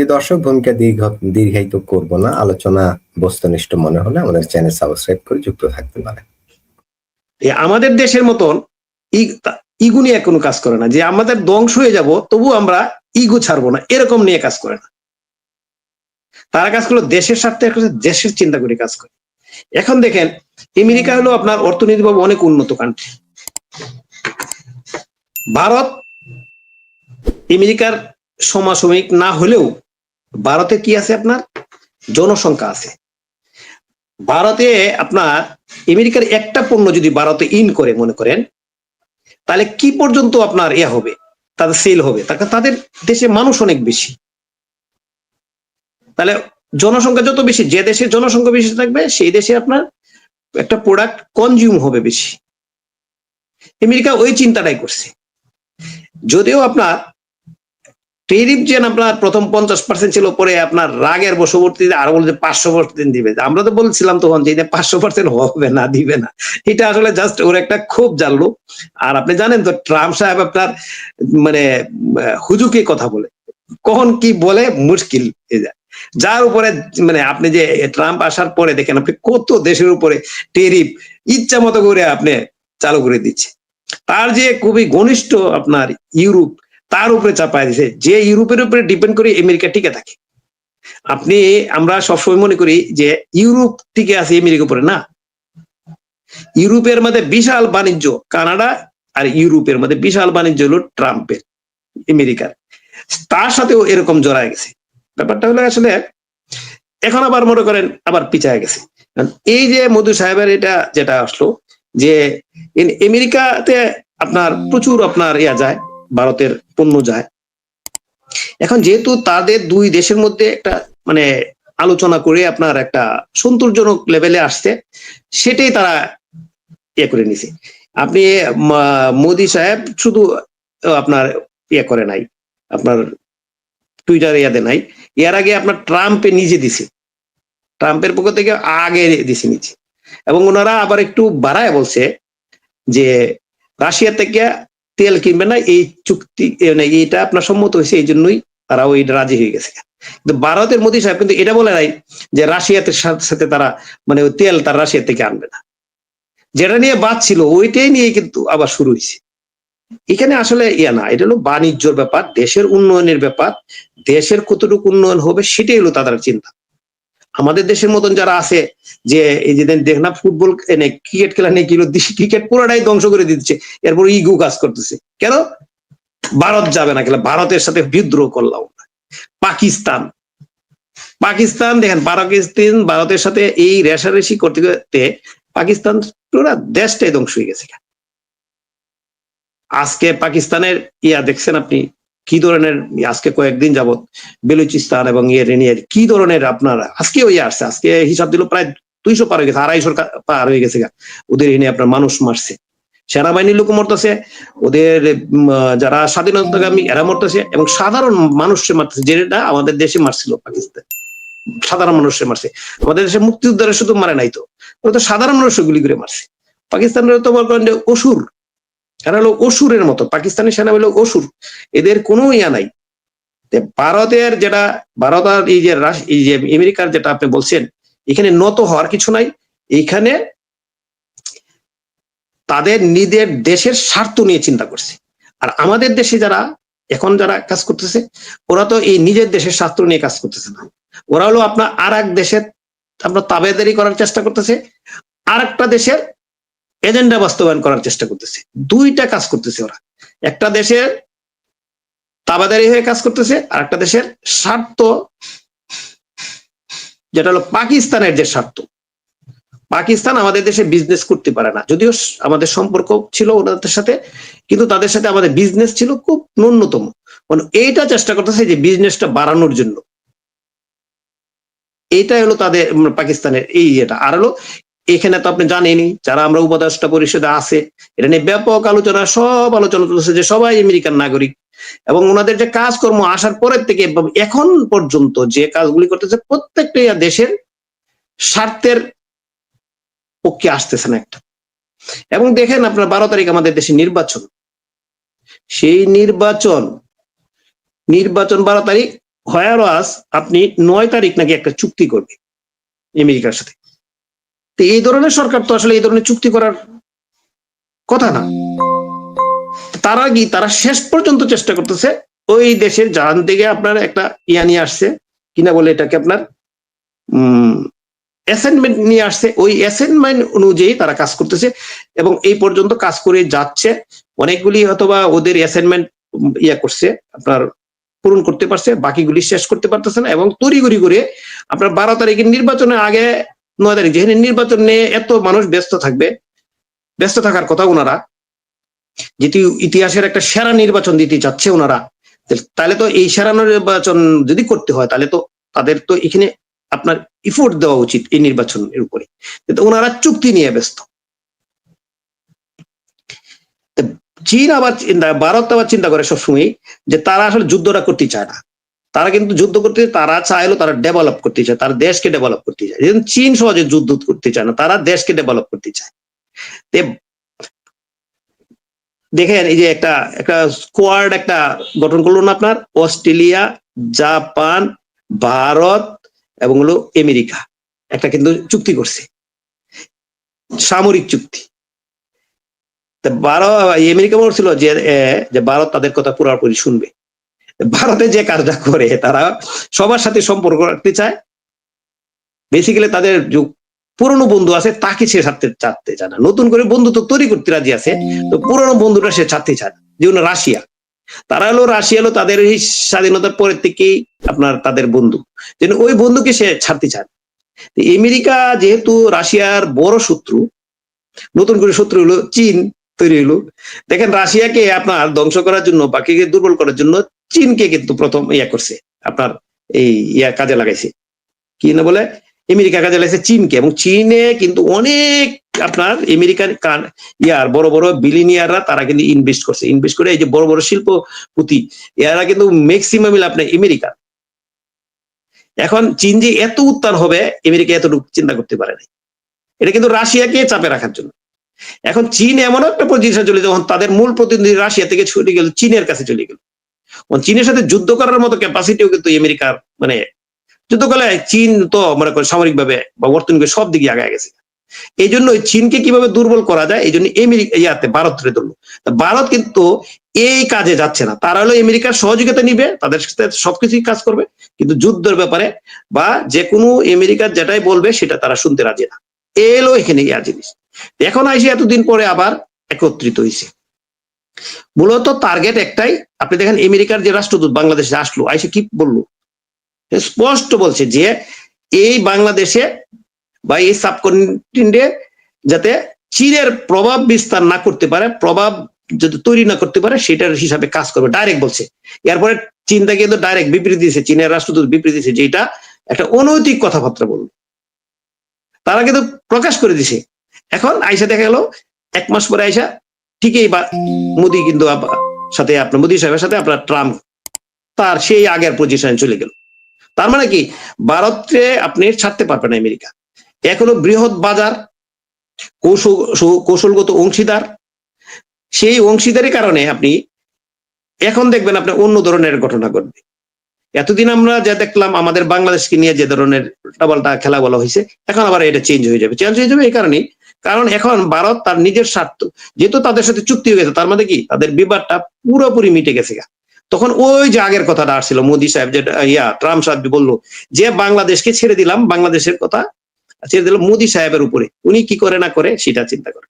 প্রিয় দর্শক ভূমিকা দীর্ঘ দীর্ঘায়িত করব না। আলোচনা বস্তুনিষ্ঠ মনে হলে আমাদের চ্যানেল সাবস্ক্রাইব করে যুক্ত থাকতে পারেন। আমাদের দেশের মতন ই- তা- নিয়ে কোনো কাজ করে না। যে আমাদের ধ্বংস হয়ে যাব, তবু আমরা ইগো ছাড়বো না। এরকম নিয়ে কাজ করে না। তারা কাজ করল দেশের স্বার্থে দেশের চিন্তা করে কাজ করে। এখন দেখেন, আমেরিকা হলো আপনার অর্থনৈতিকভাবে অনেক উন্নত কান্ট্রি ভারত আমেরিকার সমসাময়িক না হলেও ভারতে কি আছে আপনার? জনসংখ্যা আছে। ভারতে আপনার আমেরিকার একটা পণ্য যদি ভারতে ইন করে মনে করেন, তাহলে কি পর্যন্ত আপনার ইয়া হবে? তাদের সেল হবে। তার তাদের দেশে মানুষ অনেক বেশি। তাহলে জনসংখ্যা যত বেশি, যে দেশে জনসংখ্যা বেশি থাকবে, সেই দেশে আপনার একটা প্রোডাক্ট কনজিউম হবে বেশি। আমেরিকা ওই চিন্তাটাই করছে। যদিও আপনার টেরিফ যে আপনার প্রথম পঞ্চাশ পার্সেন্ট ছিল, পরে আপনার রাগের বশবর্তীতে আরও বলছে পাঁচশো পার্সেন্ট দিবে। আমরা তো বলছিলাম তখন যে পাঁচশো পার্সেন্ট হবে না, দিবে না। এটা আসলে জাস্ট ওর একটা খুব জানলো। আর আপনি জানেন তো, ট্রাম্প সাহেব আপনার মানে হুজুকে কথা বলে। কখন কি বলে মুশকিল হয়ে যার উপরে মানে আপনি যে ট্রাম্প আসার পরে দেখেন, আপনি কত দেশের উপরে টেরিফ ইচ্ছা মতো করে আপনি চালু করে দিচ্ছে। তার যে খুবই ঘনিষ্ঠ আপনার ইউরোপ তার উপরে চাপায় দিছে, যে ইউরোপের উপরে ডিপেন্ড করে আমেরিকা টিকে থাকে। আপনি, আমরা সবসময় মনে করি যে ইউরোপ টিকে আছে আমেরিকা উপরে না। ইউরোপের মধ্যে বিশাল বাণিজ্য কানাডা আর ইউরোপের মধ্যে বিশাল বাণিজ্য হলো ট্রাম্পের, আমেরিকার। তার সাথেও এরকম জড়ায় গেছে। ব্যাপারটা হলো আসলে, এখন আবার মনে করেন আবার পিছায় গেছে। এই যে মধু সাহেবের এটা যেটা আসলো, যে আমেরিকাতে আপনার প্রচুর আপনার ইয়া যায় ভারতের পণ্য যায়। এখন যেহেতু তাদের দুই দেশের মধ্যে একটা মানে আলোচনা করে আপনার একটা সন্তোষজনক লেভেলে আসছে, সেটাই তারা ইয়ে করে নিছে। আপনি মোদি সাহেব শুধু আপনার ইয়ে করে নাই, আপনার টুইটার ইয়াতে নাই। এর আগে আপনার ট্রাম্পে নিজে দিছে। ট্রাম্পের পক্ষ থেকে আগে দিছে নিচে এবং ওনারা আবার একটু বাড়ায় বলছে যে, রাশিয়া থেকে তেল কিনবে না, এই চুক্তি মানে এইটা আপনার সম্মত হয়েছে, এই জন্যই তারা ওই রাজি হয়ে গেছে। কিন্তু ভারতের মোদী সাহেব কিন্তু এটা বলে নাই যে রাশিয়াতে সাথে সাথে তারা মানে ওই তেল তার রাশিয়া থেকে আনবে না। যেটা নিয়ে বাদ ছিল, ওইটাই নিয়ে কিন্তু আবার শুরু হয়েছে। এখানে আসলে ইয়া না, এটা হলো বাণিজ্যর ব্যাপার, দেশের উন্নয়নের ব্যাপার, দেশের কতটুকু উন্নয়ন হবে সেটাই হলো তাদের চিন্তা। আমাদের দেশের মতন যারা আছে, যে এই যে দেখ না, ফুটবল ক্রিকেট খেলা নেই কিলো ক্রিকেট পুরোটাই ধ্বংস করে দিচ্ছে। এরপর ইগু কাজ করতেছে। কেন? ভারত যাবে না খেলা ভারতের সাথে বিদ্রোহ করলাম। পাকিস্তান। পাকিস্তান, দেখেন, পাকিস্তান ভারতের সাথে এই রেশারেশি করতে করতে পাকিস্তান পুরো দেশটাই ধ্বংস হয়ে গেছে। আজকে পাকিস্তানের ইয়া দেখছেন আপনি? কি ধরনের, আজকে কয়েকদিন যাবত বেলুচিস্তান এবং ইয়ে নিয়ে কি ধরনের আপনার, আজকে ওই আসছে, আজকে হিসাব দিল প্রায় দুইশো পার হয়ে গেছে, আড়াইশোর কা- পার হয়ে গেছে। ওদের এনে আপনার মানুষ মারছে। সেনাবাহিনীর লোক মরতেছে, ওদের যারা স্বাধীনতাকামী এরা মরতেছে এবং সাধারণ মানুষে মারতেছে, যেটা আমাদের দেশে মারছিল পাকিস্তান। সাধারণ মানুষে মারছে। আমাদের দেশে মুক্তিযোদ্ধারা শুধু মারে নাই তো সাধারণ মানুষ গুলি করে মারছে। পাকিস্তানের তো বল করেন যে অসুর। এরা হলো অসুরের মতো, পাকিস্তানি সেনা হলো অসুর, এদের কোনো ইয়া নাই। ভারতের যেটা, ভারত আর এই যে এই যে আমেরিকার যেটা আপনি বলছেন, এখানে নত হওয়ার কিছু নাই। এখানে তাদের নিজের দেশের স্বার্থ নিয়ে চিন্তা করছে। আর আমাদের দেশে যারা, এখন যারা কাজ করতেছে, ওরা তো এই নিজের দেশের স্বার্থ নিয়ে কাজ করতেছে না। ওরা হলো আপনার আর এক দেশের, আপনার তাবেদারি করার চেষ্টা করতেছে। আর একটা দেশের এজেন্ডা বাস্তবায়ন করার চেষ্টা করতেছে। দুইটা কাজ করতেছে ওরা। একটা দেশের তাবাদারি হয়ে কাজ করতেছে, আর একটা দেশের স্বার্থ, যেটা হলো পাকিস্তানের যে স্বার্থ। পাকিস্তান আমাদের দেশে বিজনেস করতে পারে না। যদিও আমাদের সম্পর্ক ছিল ওনাদের সাথে, কিন্তু তাদের সাথে আমাদের বিজনেস ছিল খুব ন্যূনতম। মানে এইটা চেষ্টা করতেছে যে বিজনেসটা বাড়ানোর জন্য। এইটাই হলো তাদের পাকিস্তানের এই এটা আর হলো এখানে তো আপনি জানেনই, যারা আমরা উপদেষ্টা পরিষদে আছে এটা নিয়ে ব্যাপক আলোচনা, সব আলোচনা চলছে যে সবাই আমেরিকান নাগরিক। এবং ওনাদের যে কাজকর্ম আসার পরের থেকে এখন পর্যন্ত যে কাজগুলি করতেছে, প্রত্যেকটা দেশের স্বার্থের পক্ষে আসতেছে না একটা। এবং দেখেন আপনার বারো তারিখ আমাদের দেশে নির্বাচন। সেই নির্বাচন নির্বাচন বারো তারিখ হয়ারাস আপনি নয় তারিখ নাকি একটা চুক্তি করবে আমেরিকার সাথে। তো এই ধরনের সরকার তো আসলে এই ধরনের চুক্তি করার কথা না। তারা কি তারা শেষ পর্যন্ত চেষ্টা করতেছে, ওই দেশের জাহান থেকে আপনার একটা ইয়া নিয়ে আসছে কিনা বলে এটাকে আপনার, উম অ্যাসাইনমেন্ট নিয়ে আসছে। ওই অ্যাসাইনমেন্ট অনুযায়ী তারা কাজ করতেছে এবং এই পর্যন্ত কাজ করে যাচ্ছে। অনেকগুলি অথবা ওদের অ্যাসাইনমেন্ট ইয়া করছে, আপনার পূরণ করতে পারছে, বাকিগুলি শেষ করতে পারতেছে না এবং তড়িঘড়ি করে আপনার বারো তারিখের নির্বাচনের আগে নয় তারিখ যেখানে নির্বাচন নিয়ে এত মানুষ ব্যস্ত থাকবে, ব্যস্ত থাকার কথা ওনারা, যেটি ইতিহাসের একটা সেরা নির্বাচন দিতে চাচ্ছে ওনারা তাহলে তো এই সেরা নির্বাচন যদি করতে হয়, তাহলে তো তাদের তো এখানে আপনার ইফোর্ট দেওয়া উচিত এই নির্বাচনের উপরে। ওনারা চুক্তি নিয়ে ব্যস্ত। চীন আবার চিন্তা- ভারত আবার চিন্তা করে সবসময় যে তারা আসলে যুদ্ধটা করতে চায় না। তারা কিন্তু যুদ্ধ করতে তারা চাইলো তারা ডেভেলপ করতে চায়, তারা দেশকে ডেভেলপ করতে চায়। যেমন চীন সহজে যুদ্ধ করতে চায় না, তারা দেশকে ডেভেলপ করতে চায়। দেখেন এই যে একটা একটা স্কোয়াড একটা গঠন করল না আপনার? অস্ট্রেলিয়া, জাপান, ভারত এবং হলো আমেরিকা। একটা কিন্তু চুক্তি করছে। সামরিক চুক্তি। ভারত আমেরিকা বলছিল যে ভারত তাদের কথা পুরোপুরি শুনবে। ভারতে যে কাজটা করে, তারা সবার সাথে সম্পর্ক রাখতে চায়। বেসিক্যালি তাদের পুরনো বন্ধু আছে, তাকে সে ছাড়তে চাচ্ছে চায় না। নতুন করে বন্ধুত্ব তৈরি করতে রাজি আছে, তো পুরনো বন্ধুটা সে ছাড়তে চায় না। যেমন রাশিয়া। তারা হলো রাশিয়া হলো তাদের এই স্বাধীনতার পরের থেকেই আপনার তাদের বন্ধু। যেন ওই বন্ধুকে সে ছাড়তে চায়। আমেরিকা যেহেতু রাশিয়ার বড় শত্রু, নতুন করে শত্রু হলো চীন তৈরি হলো। দেখেন রাশিয়াকে আপনার ধ্বংস করার জন্য, বাকিকে দুর্বল করার জন্য চীনকে কিন্তু প্রথম ইয়া করছে, আপনার এই ইয়া কাজে লাগাইছে। কি না বলে? আমেরিকা কাজে লাগাইছে চীনকে এবং চীনে কিন্তু অনেক আপনার আমেরিকান কান- ইয়ার বড় বড় বিলিনিয়াররা তারা কিন্তু ইনভেস্ট করছে। ইনভেস্ট করে এই যে বড় বড় শিল্পপতি, এরা কিন্তু ম্যাক্সিমাম আপনার আমেরিকা। এখন চীন যে এত উত্তান হবে, আমেরিকা এতটুকু চিন্তা করতে পারে না এটা কিন্তু রাশিয়াকে চাপে রাখার জন্য। এখন চীন এমন একটা পজিশন চলে যখন তাদের মূল প্রতিনিধি রাশিয়া থেকে ছুটে গেল, চীনের কাছে চলে গেল। চীনের সাথে যুদ্ধ করার মতো ক্যাপাসিটিও কিন্তু আমেরিকার মানে যুদ্ধ করলে চীন তো মনে করে সামরিক ভাবে বা অর্থনৈতিক সব দিকে আগে গেছে। এই জন্য চীনকে কীভাবে দুর্বল করা যায় এই জন্য ইয়াতে ভারত ধরে ধরলো। ভারত কিন্তু এই কাজে যাচ্ছে না। তারা হলো আমেরিকার সহযোগিতা নিবে, তাদের সাথে সবকিছুই কাজ করবে, কিন্তু যুদ্ধের ব্যাপারে বা যে কোনো আমেরিকার যেটাই বলবে, সেটা তারা শুনতে রাজি না। এলো এখানে ইয়া জিনিস। এখন আইসি এতদিন পরে আবার একত্রিত হয়েছে মূলত টার্গেট একটাই। আপনি দেখেন আমেরিকার যে রাষ্ট্রদূত বাংলাদেশে আসলো, আইসে কি বলল? স্পষ্ট বলছে যে এই বাংলাদেশে বা এই সাবকন্টিনেন্টে যাতে চীনের প্রভাব বিস্তার না করতে পারে, প্রভাব যদি তৈরি না করতে পারে, সেটার হিসাবে কাজ করবে। ডাইরেক্ট বলছে। এরপরে চীনটা কিন্তু ডাইরেক্ট বিবৃতি দিয়েছে, চীনের রাষ্ট্রদূত বিবৃতি দিয়েছে যে এটা একটা অনৈতিক কথাবার্তা বলল। তারা কিন্তু প্রকাশ করে দিছে। এখন আইসা দেখা গেল, এক মাস পরে আইসা ঠিকই বা মোদি কিন্তু সাথে আপনার, মোদি সাহেবের সাথে আপনার ট্রাম্প, তার সেই আগের পজিশনে চলে গেল। তার মানে কি? ভারতকে আপনি ছাড়তে পারবেন আমেরিকা। এখনও বৃহৎ বাজার, কৌশল কৌশলগত অংশীদার। সেই অংশীদারের কারণে আপনি এখন দেখবেন আপনার অন্য ধরনের ঘটনা ঘটবে। এতদিন আমরা যা দেখলাম, আমাদের বাংলাদেশকে নিয়ে যে ধরনের ডাবলটা খেলা বলা হয়েছে এখন আবার এটা চেঞ্জ হয়ে যাবে। চেঞ্জ হয়ে যাবে এই কারণে কারণ এখন ভারত তার নিজের স্বার্থ। যেহেতু তাদের সাথে চুক্তি হয়ে গেছে, তার মধ্যে কি? তাদের বিবাদটা পুরোপুরি মিটে গেছে। তখন ওই যে আগের কথাটা আসছিল, মোদি সাহেব যেটা ইয়া, ট্রাম্প সাহেব বলল যে, বাংলাদেশকে ছেড়ে দিলাম, বাংলাদেশের কথা ছেড়ে দিলাম মোদি সাহেবের উপরে। উনি কি করে না করে, সেটা চিন্তা করে।